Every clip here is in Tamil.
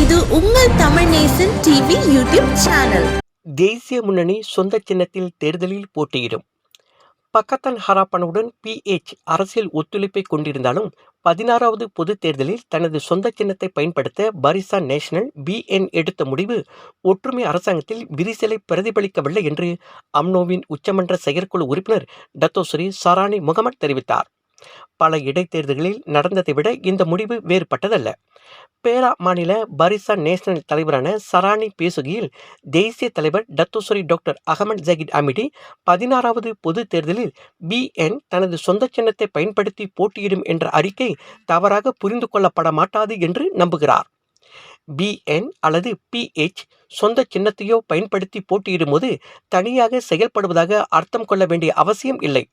இது உங்கள் Tamil Nesan TV YouTube channel. தேசிய முன்னணி சொந்த சின்னத்தில் தேர்தலில் போட்டியிடும். பக்கத்தான் ஹராப்பனுடன் பிஹெச் அரசியல் ஒத்துழைப்பை கொண்டிருந்தாலும் பதினாறாவது பொதுத் தேர்தலில் தனது சொந்த சின்னத்தை பயன்படுத்த பரிசா நேஷனல் பிஎன் எடுத்த முடிவு ஒற்றுமை அரசாங்கத்தில் விரிசலை பிரதிபலிக்கவில்லை என்று அம்னோவின் உச்சமன்ற செயற்குழு உறுப்பினர் டத்தோஸ்ரீ சரானி முகமட் தெரிவித்தார். பல இடைத்தேர்தல்களில் நடந்ததை விட இந்த முடிவு வேறுபட்டதல்ல. பேரா மாநில பரிசா நேஷனல் தலைவரான சரானி பேசுகையில் தேசிய தலைவர் Dato Sri doctor Ahmad Zahid Hamidi பதினாறாவது பொது தேர்தலில் பிஎன் தனது சொந்த சின்னத்தை பயன்படுத்தி போட்டியிடும் என்ற அறிக்கை தவறாக புரிந்து கொள்ளப்பட மாட்டாது என்று நம்புகிறார். பிஎன் அல்லது பிஎச் சொந்த சின்னத்தையோ பயன்படுத்தி போட்டியிடும்போது தனியாக செயல்படுவதாக அர்த்தம் கொள்ள வேண்டிய அவசியம் இல்லை.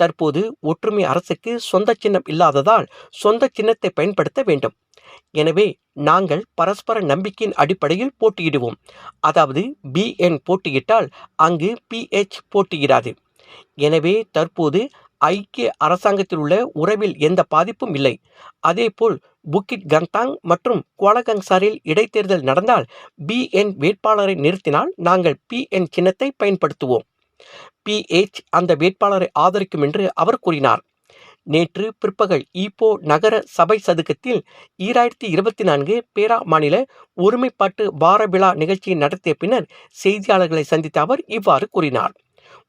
தற்போது ஒற்றுமை அரசுக்கு சொந்த சின்னம் இல்லாததால் சொந்த சின்னத்தை பயன்படுத்த வேண்டும். எனவே நாங்கள் பரஸ்பர நம்பிக்கையின் அடிப்படையில் போட்டியிடுவோம். அதாவது பிஎன் போட்டியிட்டால் அங்கு பிஹெச் போட்டியிடாது. எனவே தற்போது ஐக்கிய அரசாங்கத்தில் உள்ள உறவில் எந்த பாதிப்பும் இல்லை. அதேபோல் புக்கிட் கந்தாங் மற்றும் குவாலகங்சாரில் இடைத்தேர்தல் நடந்தால் பிஎன் வேட்பாளரை நிறுத்தினால் நாங்கள் பிஎன் சின்னத்தை பயன்படுத்துவோம். பிஎச் அந்த வேட்பாளரை ஆதரிக்கும் என்று அவர் கூறினார். நேற்று பிற்பகல் ஈப்போ நகர சபை சதுக்கத்தில் ஈராயிரத்தி இருபத்தி நான்கு பேரா மாநில ஒருமைப்பாட்டு வார விழா நிகழ்ச்சியை நடத்திய பின்னர் செய்தியாளர்களை சந்தித்த அவர் இவ்வாறு கூறினார்.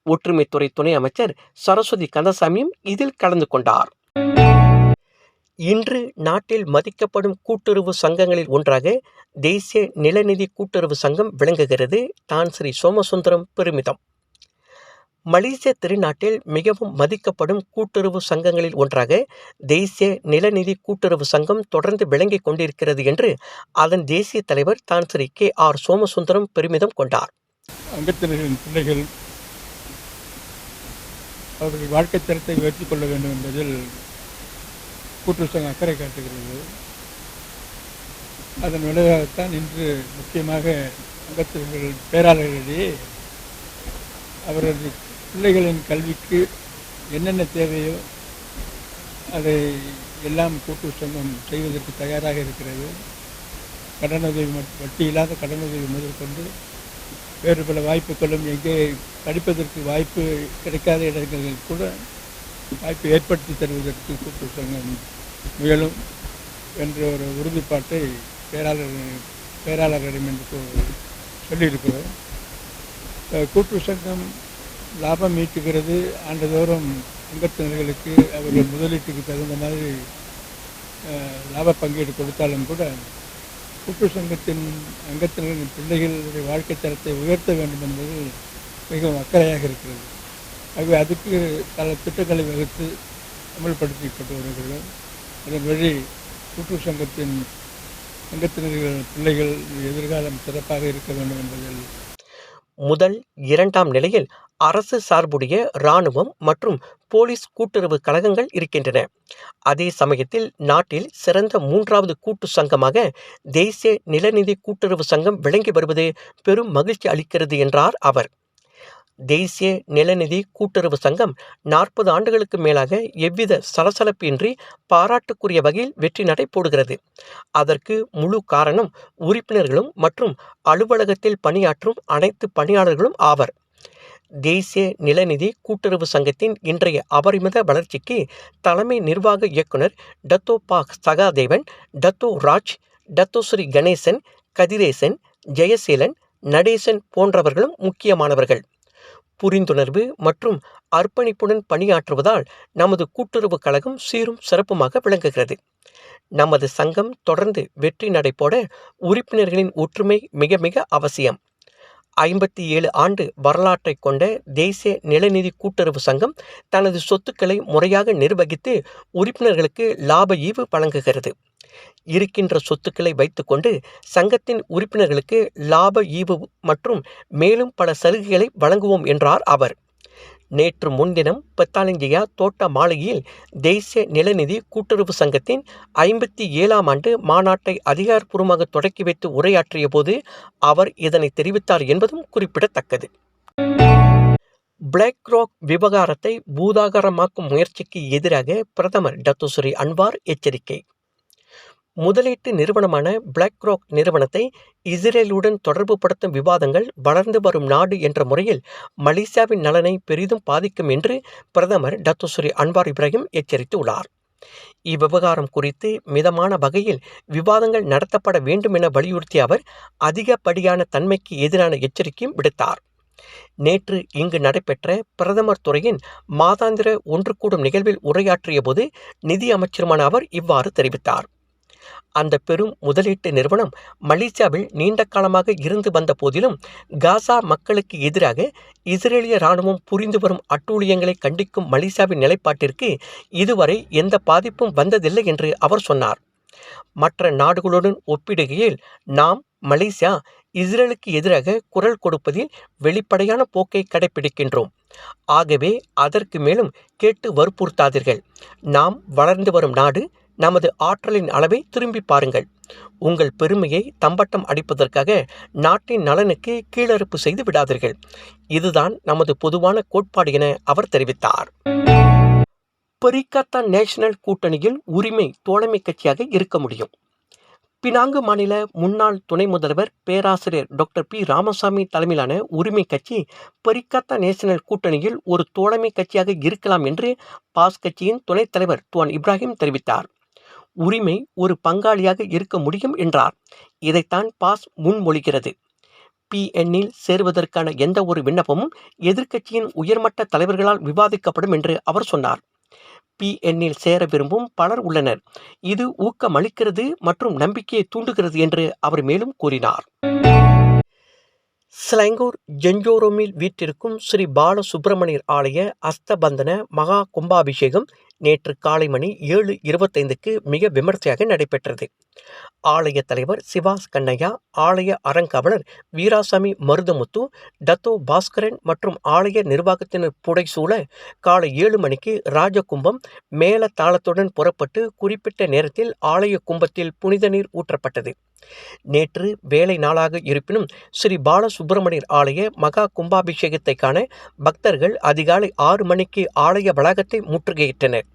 ஒற்றுமைத்துறை துணை அமைச்சர் சரஸ்வதி கந்தசாமியும் இதில் கலந்து கொண்டார். இன்று நாட்டில் மதிக்கப்படும் கூட்டுறவு சங்கங்களில் ஒன்றாக தேசிய நிலநிதி கூட்டுறவு சங்கம் விளங்குகிறது. தான் ஸ்ரீ சோமசுந்தரம் பெருமிதம். மலேசிய திருநாட்டில் மிகவும் மதிக்கப்படும் கூட்டுறவு சங்கங்களில் ஒன்றாக தேசிய நிலநிதி கூட்டுறவு சங்கம் தொடர்ந்து விளங்கிக் கொண்டிருக்கிறது என்று அதன் தேசிய தலைவர் தான் ஸ்ரீ கே ஆர் சோமசுந்தரம் பெருமிதம் கொண்டார். அங்கத்தினர்களின் பிள்ளைகள் அவர்கள் வாழ்க்கை தரத்தை உயர்த்தி கொள்ள வேண்டும் என்பதில் கூட்டுறவு சங்கம் அக்கறை காட்டுகிறது. அதன் விளைவாகத்தான் இன்று முக்கியமாக அங்கத்தினர்கள் பேராளர்களிடையே அவரது பிள்ளைகளின் கல்விக்கு என்னென்ன தேவையோ அதை எல்லாம் கூட்டு சங்கம் செய்வதற்கு தயாராக இருக்கிறது. கடனுதவி வட்டி இல்லாத கடனுதவி முதற்கொண்டு வேறு பல வாய்ப்புகளும் எங்கே படிப்பதற்கு வாய்ப்பு கிடைக்காத இடங்களில் கூட வாய்ப்பு ஏற்படுத்தி தருவதற்கு கூட்டு சங்கம் முயலும் என்ற ஒரு உறுதிப்பாட்டை பேராளர் பேராளரிடம் என்று சொல்லியிருக்கிறோம். கூட்டு சங்கம் லாபம் ஈட்டுகிறது ஆண்டுதோறும் அங்கத்தினர்களுக்கு அவர்கள் முதலீட்டுக்கு தகுந்த மாதிரி லாப பங்கீடு கொடுத்தாலும் கூட கூட்டு சங்கத்தின் அங்கத்தினர்களின் பிள்ளைகளுடைய வாழ்க்கை தரத்தை உயர்த்த வேண்டும் என்பது மிகவும் அக்கறையாக இருக்கிறது. ஆகவே அதுக்கு பல திட்டங்களை வகுத்து அமல்படுத்திப்பட்டு வருகிறோம். அதன் வழி கூட்டு சங்கத்தின் அங்கத்தினர்கள் பிள்ளைகள் எதிர்காலம் சிறப்பாக இருக்க வேண்டும் என்பதில் முதல் இரண்டாம் நிலையில் அரசு சார்புடைய இராணுவம் மற்றும் போலீஸ் கூட்டுறவு கழகங்கள் இருக்கின்றன. அதே சமயத்தில் நாட்டில் சிறந்த மூன்றாவது கூட்டு சங்கமாக தேசிய நிலநிதி கூட்டுறவு சங்கம் விளங்கி வருவது பெரும் மகிழ்ச்சி அளிக்கிறது என்றார் அவர். தேசிய நிலநிதி கூட்டுறவு சங்கம் நாற்பது ஆண்டுகளுக்கு மேலாக எவ்வித சலசலப்பின்றி பாராட்டுக்குரிய வகையில் வெற்றி நடை போடுகிறது. அதற்கு முழு காரணம் உறுப்பினர்களும் மற்றும் அலுவலகத்தில் பணியாற்றும் அனைத்து பணியாளர்களும் ஆவர். தேசிய நிலநிதி கூட்டுறவு சங்கத்தின் இன்றைய அபரிமித வளர்ச்சிக்கு தலைமை நிர்வாக இயக்குனர் Dato Pak Sahadevan Dato Raj Dato Sri Ganesan Kathiresan Jayaseelan Natesan போன்றவர்களும் முக்கியமானவர்கள். புரிந்துணர்வு மற்றும் அர்ப்பணிப்புடன் பணியாற்றுவதால் நமது கூட்டுறவு கழகம் சீரும் சிறப்புமாக விளங்குகிறது. நமது சங்கம் தொடர்ந்து வெற்றி நடைபோட உறுப்பினர்களின் ஒற்றுமை மிக மிக அவசியம். ஐம்பத்தி ஏழு ஆண்டு வரலாற்றை கொண்ட தேசிய நிலநிதி கூட்டுறவு சங்கம் தனது சொத்துக்களை முறையாக நிர்வகித்து உறுப்பினர்களுக்கு லாப ஈவு வழங்குகிறது. இருக்கின்ற சொத்துக்களை வைத்துக்கொண்டு சங்கத்தின் உறுப்பினர்களுக்கு லாப ஈவு மற்றும் மேலும் பல சலுகைகளை வழங்குவோம் என்றார் அவர். நேற்று முன்தினம் பெத்தாலஞ்சியா தோட்ட மாளிகையில் தேசிய நிலநிதி கூட்டுறவு சங்கத்தின் ஐம்பத்தி ஏழாம் ஆண்டு மாநாட்டை அதிகாரப்பூர்வமாக தொடக்கி வைத்து உரையாற்றிய போது அவர் இதனை தெரிவித்தார் என்பதும் குறிப்பிடத்தக்கது. பிளாக் ராக் விவகாரத்தை பூதாகரமாக்கும் முயற்சிக்கு எதிராக பிரதமர் டத்துஸ்ரீ அன்வார் எச்சரிக்கை. முதலீட்டு நிறுவனமான பிளாக் ராக் நிறுவனத்தை இஸ்ரேலுடன் தொடர்புபடுத்தும் விவாதங்கள் வளர்ந்து வரும் நாடு என்ற முறையில் மலேசியாவின் நலனை பெரிதும் பாதிக்கும் என்று பிரதமர் டத்துஸ்ரீ அன்வார் இப்ராஹிம் எச்சரித்துள்ளார். இவ்விவகாரம் குறித்து மிதமான வகையில் விவாதங்கள் நடத்தப்பட வேண்டும் என வலியுறுத்திய அவர் அதிகப்படியான தன்மைக்கு எதிரான எச்சரிக்கையும் விடுத்தார். நேற்று இங்கு நடைபெற்ற பிரதமர் துறையின் மாதாந்திர ஒன்று கூடும் நிகழ்வில் உரையாற்றிய போது நிதி அமைச்சருமான அவர் இவ்வாறு தெரிவித்தார். அந்த பெரும் முதலீட்டு நிறுவனம் மலேசியாவில் நீண்ட காலமாக இருந்து வந்த போதிலும் காசா மக்களுக்கு எதிராக இஸ்ரேலிய இராணுவம் புரிந்து வரும் அட்டூழியங்களை கண்டிக்கும் மலேசியாவின் நிலைப்பாட்டிற்கு இதுவரை எந்த பாதிப்பும் வந்ததில்லை என்று அவர் சொன்னார். மற்ற நாடுகளுடன் ஒப்பிடுகையில் நாம் மலேசியா இஸ்ரேலுக்கு எதிராக குரல் கொடுப்பதில் வெளிப்படையான போக்கை கடைபிடிக்கின்றோம் ஆகவே அதற்கு மேலும் கேட்டு வற்புறுத்தாதீர்கள். நாம் வளர்ந்து வரும் நாடு நமது ஆற்றலின் அளவை திரும்பி பாருங்கள். உங்கள் பெருமையை தம்பட்டம் அடிப்பதற்காக நாட்டின் நலனுக்கு கீழறுப்பு செய்து விடாதீர்கள். இதுதான் நமது பொதுவான கோட்பாடு என அவர் தெரிவித்தார். பெரிகாத்தா நேஷனல் கூட்டணியில் உரிமை தோழமை கட்சியாக இருக்க முடியும். பினாங்கு மாநில முன்னாள் துணை முதல்வர் பேராசிரியர் டாக்டர் பி. ராமசாமி தலைமையிலான உரிமை கட்சி பெரிக்காத்தா நேஷனல் கூட்டணியில் ஒரு தோழமை கட்சியாக இருக்கலாம் என்று பாஸ் கட்சியின் துணைத் தலைவர் துவான் இப்ராஹிம் தெரிவித்தார். உரிமை ஒரு பங்காளியாக இருக்க முடியும் என்றார். இதைத்தான் பாஸ் முன்மொழிகிறது. பிஎன்னில் சேருவதற்கான எந்த ஒரு விண்ணப்பமும் எதிர்க்கட்சியின் உயர்மட்ட தலைவர்களால் விவாதிக்கப்படும் என்று அவர் சொன்னார். பிஎன்னில் சேர விரும்பும் பலர் உள்ளனர். இது ஊக்கமளிக்கிறது மற்றும் நம்பிக்கையை தூண்டுகிறது என்று அவர் மேலும் கூறினார். ஸ்லங்கூர் ஜெஞ்சோரோமில் வீற்றிருக்கும் ஸ்ரீ பாலசுப்பிரமணியர் ஆலய அஸ்தபந்தன மகா கும்பாபிஷேகம் நேற்று காலை மணி ஏழு இருபத்தைந்துக்கு மிக விமர்சையாக நடைபெற்றது. ஆலய தலைவர் சிவாஸ் கண்ணையா ஆலய அறங்காவலர் வீராசாமி மருதமுத்து டத்தோ பாஸ்கரன் மற்றும் ஆலய நிர்வாகத்தினர் புடைசூழ காலை ஏழு மணிக்கு ராஜகும்பம் மேல தாளத்துடன் புறப்பட்டு குறிப்பிட்ட நேரத்தில் ஆலய கும்பத்தில் புனித நீர் ஊற்றப்பட்டது. நேற்று வேலை நாளாக இருப்பினும் ஸ்ரீ பாலசுப்பிரமணியர் ஆலய மகா கும்பாபிஷேகத்தை காண பக்தர்கள் அதிகாலை ஆறு மணிக்கு ஆலய வளாகத்தை முற்றுகையிட்டனர்.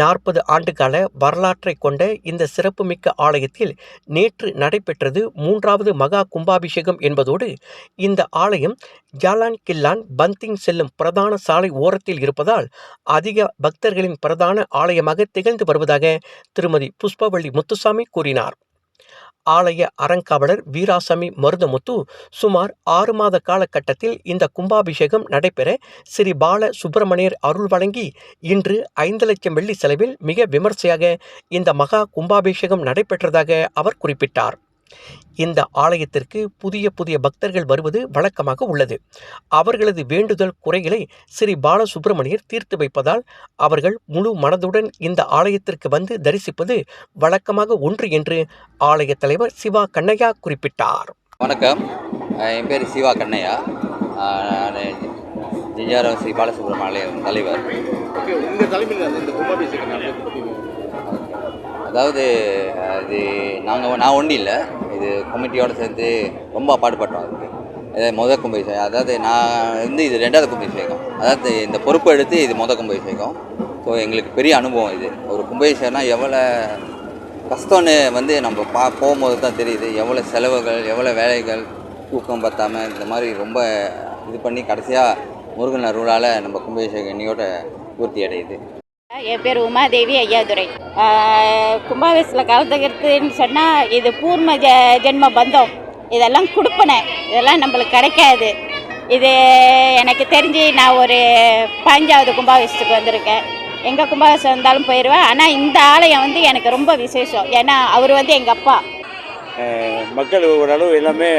நாற்பது ஆண்டுகால வரலாற்றை கொண்ட இந்த சிறப்புமிக்க ஆலயத்தில் நேற்று நடைபெற்றது மூன்றாவது மகா கும்பாபிஷேகம் என்பதோடு இந்த ஆலயம் ஜாலான் கில்லான் பந்திங் செல்லும் பிரதான சாலை ஓரத்தில் இருப்பதால் அதிக பக்தர்களின் பிரதான ஆலயமாக திகழ்ந்து வருவதாக திருமதி புஷ்பவள்ளி முத்துசாமி கூறினார். ஆலய அறங்காவலர் வீராசாமி மருதமுத்து சுமார் ஆறு மாத காலகட்டத்தில் இந்த கும்பாபிஷேகம் நடைபெற ஸ்ரீ பால சுப்பிரமணியர் அருள் வழங்கி இன்று ஐந்து லட்சம் வெள்ளி செலவில் மிக விமர்சையாக இந்த மகா கும்பாபிஷேகம் நடைபெற்றதாக அவர் குறிப்பிட்டார். இந்த ஆலயத்திற்கு புதிய புதிய பக்தர்கள் வருவது வழக்கமாக உள்ளது. அவர்களது வேண்டுதல் குறைகளை ஸ்ரீ பாலசுப்பிரமணியர் தீர்த்து வைப்பதால் அவர்கள் முழு மனதுடன் இந்த ஆலயத்திற்கு வந்து தரிசிப்பது வழக்கமாக ஒன்று என்று ஆலய தலைவர் சிவா கண்ணையா குறிப்பிட்டார். வணக்கம். என் பேர் சிவா கண்ணையா. ஜிஜாரம் ஸ்ரீ பாலசுப்ரமணியம் தலைவர். அதாவது அது நாங்கள் நான் ஒன்றும் இல்லை. இது கமிட்டியோடு சேர்ந்து ரொம்ப பாடுபட்டோம் அதுக்கு. இது முதல் கும்பாபிஷேகம் அதாவது நான் வந்து இது ரெண்டாவது கும்பாபிஷேகம் அதாவது இந்த பொறுப்பு எடுத்து இது முதல் கும்பாபிஷேகம் ஸோ எங்களுக்கு பெரிய அனுபவம் இது. ஒரு கும்பாபிஷேகம்னா எவ்வளோ கஷ்டம்னு வந்து நம்ம பா போகும்போது தான் தெரியுது. எவ்வளோ செலவுகள் எவ்வளோ வேலைகள் தூக்கம் பத்தாமல் இந்த மாதிரி ரொம்ப இது பண்ணி கடைசியாக முருகன் அருளால் நம்ம கும்பாபிஷேகம் இன்னையோட பூர்த்தி அடையுது. என் பேர் உமாதேவி ஐயாதுரை. கும்பாவேசில் கலந்துக்கிறதுன்னு சொன்னால் இது பூர்ம ஜ ஜென்ம பந்தம். இதெல்லாம் கொடுப்பனை. இதெல்லாம் நம்மளுக்கு கிடைக்காது. இது எனக்கு தெரிஞ்சு நான் ஒரு பதினஞ்சாவது கும்பாவேசத்துக்கு வந்திருக்கேன். எங்கே கும்பாவேசம் இருந்தாலும் போயிடுவேன் ஆனால் இந்த ஆலயம் வந்து எனக்கு ரொம்ப விசேஷம். ஏன்னா அவர் வந்து எங்கள் அப்பா. மக்கள் ஓரளவு எல்லாமே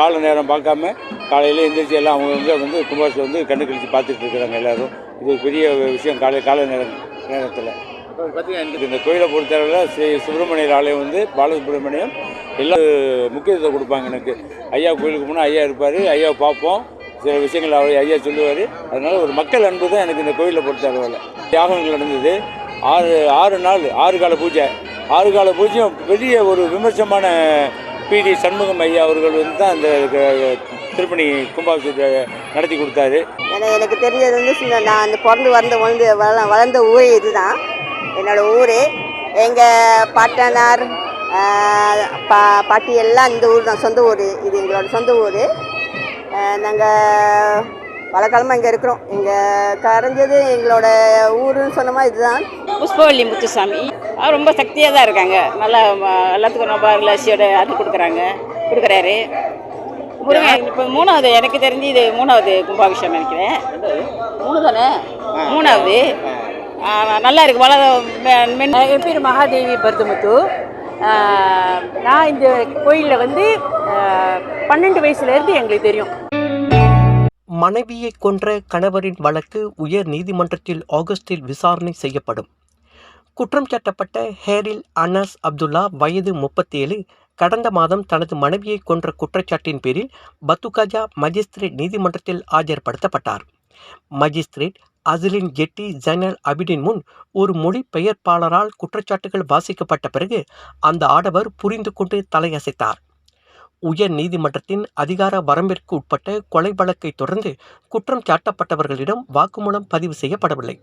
கால நேரம் பார்க்காம காலையில் எந்திரிச்சு எல்லாம் அவங்க வந்து கும்பாபிஷேகம் வந்து கண்ணு கழிச்சு பார்த்துட்டு இருக்கிறாங்க எல்லாரும். இது ஒரு பெரிய விஷயம் காலை கால நேரம் நேரத்தில். பார்த்தீங்கன்னா எனக்கு இந்த கோயிலை பொறுத்தளவில் ஸ்ரீ சுப்பிரமணியர் ஆலயம் வந்து பாலசுப்ரமணியம் எல்லாம் முக்கியத்துவம் கொடுப்பாங்க எனக்கு. ஐயா கோயிலுக்கு போனால் ஐயா இருப்பார் ஐயாவை பார்ப்போம். சில விஷயங்கள் அவர் ஐயா சொல்லுவார். அதனால ஒரு மக்கள் அன்பு தான் எனக்கு இந்த கோயிலை பொறுத்த அளவில் தியாகங்கள் நடந்தது. ஆறு ஆறு நாள் ஆறு கால பூஜை. ஆறு கால பூஜையும் பெரிய ஒரு விமர்சனமான பிடி சண்முகம் ஐயா அவர்கள் வந்து தான் அந்த திருப்பணி கும்பாபிஷேகத்தை நடத்தி கொடுத்தாரு. ஏன்னா எனக்கு தெரிஞ்சது வந்து நான் அந்த பிறந்து வளர்ந்த வளர்ந்து வள வளர்ந்த ஊரே இதுதான். என்னோட ஊரே. எங்கள் பாட்டனார் பா பாட்டி எல்லாம் இந்த ஊர் தான். சொந்த ஊர். இது எங்களோட சொந்த ஊர். நாங்கள் பல காலமாக இங்கே இருக்கிறோம். இங்கே கரைஞ்சது எங்களோட ஊருன்னு சொன்னோமா இதுதான். புஷ்பவள்ளி முத்துசாமி. ரொம்ப சக்தியாக தான் இருக்காங்க. நல்லா எல்லாத்துக்கும் ரொம்ப அருளாசியோட அருள் கொடுக்குறாங்க கொடுக்குறாரு. முருகன் இப்போ மூணாவது எனக்கு தெரிஞ்சு இது மூணாவது கும்பாபிஷேகம் நினைக்கிறேன். மூணு தானே மூணாவது. நல்லா இருக்கு வள மெ- மென் என் பேர் மகாதேவி பர்தமுத்து. நான் இந்த கோயிலில் வந்து பன்னெண்டு வயசுலேருந்து எங்களுக்கு தெரியும். மனைவியை கொன்ற கணவரின் வழக்கு உயர் நீதிமன்றத்தில் ஆகஸ்டில் விசாரணை செய்யப்படும். குற்றம் சாட்டப்பட்ட ஹேரில் அனஸ் அப்துல்லா வயது முப்பத்தேழு கடந்த மாதம் தனது மனைவியை கொன்ற குற்றச்சாட்டின் பேரில் பத்துகாஜா மஜிஸ்திரேட் நீதிமன்றத்தில் ஆஜர்படுத்தப்பட்டார். மஜிஸ்திரேட் அசிலின் ஜெட்டி ஜைனல் அபிடின் முன் ஒரு மொழிபெயர்ப்பாளரால் குற்றச்சாட்டுகள் வாசிக்கப்பட்ட பிறகு அந்த ஆடவர் புரிந்து கொண்டு தலையசைத்தார். உயர் நீதிமன்றத்தின் அதிகார வரம்பிற்கு உட்பட்ட கொலை வழக்கை தொடர்ந்து குற்றம் சாட்டப்பட்டவர்களிடம் வாக்குமூலம் பதிவு செய்யப்படவில்லை.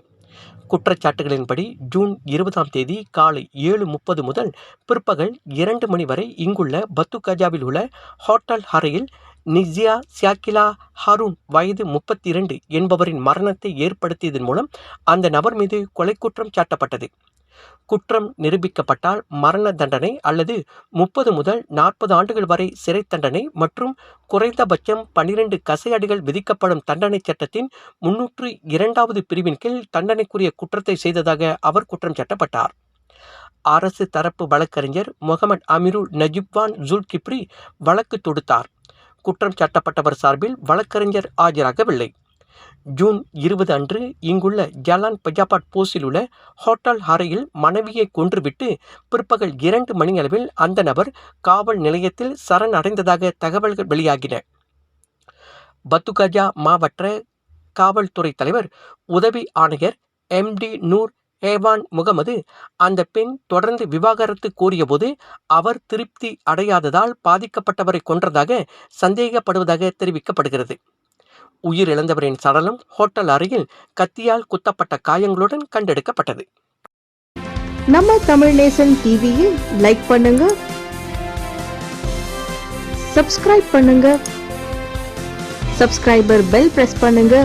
குற்றச்சாட்டுகளின்படி ஜூன் இருபதாம் தேதி காலை ஏழு முப்பது முதல் பிற்பகல் இரண்டு மணி வரை இங்குள்ள பத்துகஜாவில் உள்ள ஹோட்டல் அறையில் நிசியா சியாக்கிலா ஹாரூன் வயது முப்பத்தி இரண்டு என்பவரின் மரணத்தை ஏற்படுத்தியதன் மூலம் அந்த நபர் மீது கொலை குற்றம் சாட்டப்பட்டது. குற்றம் நிரூபிக்கப்பட்டால் மரண தண்டனை அல்லது முப்பது முதல் நாற்பது ஆண்டுகள் வரை சிறை தண்டனை மற்றும் குறைந்தபட்சம் பனிரெண்டு கசையடிகள் விதிக்கப்படும் தண்டனை சட்டத்தின் முன்னூற்று இரண்டாவது பிரிவின் கீழ் தண்டனைக்குரிய குற்றத்தை செய்ததாக அவர் குற்றம் சாட்டப்பட்டார். அரசு தரப்பு வழக்கறிஞர் முகமது அமிருல் நஜிப்வான் ஜுல் கிப்ரி வழக்கு தொடுத்தார். குற்றம் சாட்டப்பட்டவர் சார்பில் வழக்கறிஞர் ஆஜராகவில்லை. ஜூன் இருபது அன்று இங்குள்ள ஜலான் பஜாபாட் போஸில் உள்ள ஹோட்டல் அறையில் மனைவியை கொன்றுவிட்டு பிற்பகல் இரண்டு மணியளவில் அந்த நபர் காவல் நிலையத்தில் சரண் அடைந்ததாக தகவல்கள் வெளியாகின. பத்துகஜா மாவட்ட காவல்துறை தலைவர் உதவி ஆணையர் எம்டி நூர் ஏவான் முகமது அந்த பெண் தொடர்ந்து விவாகரத்து கோரியபோது அவர் திருப்தி அடையாததால் பாதிக்கப்பட்டவரை கொன்றதாக சந்தேகப்படுவதாக தெரிவிக்கப்படுகிறது. உயிரிழந்தவரின் சடலம் ஹோட்டல் அறையில் கத்தியால் குத்தப்பட்ட காயங்களுடன் கண்டெடுக்கப்பட்டது. நம்ம தமிழ் நேசன் டிவியில் லைக் பண்ணுங்க. சப்ஸ்கிரைப் பண்ணுங்க. சப்ஸ்கிரைபர் பெல் பிரஸ் பண்ணுங்க.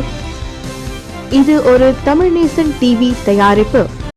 இது ஒரு தமிழ் நேசன் டிவி தயாரிப்பு.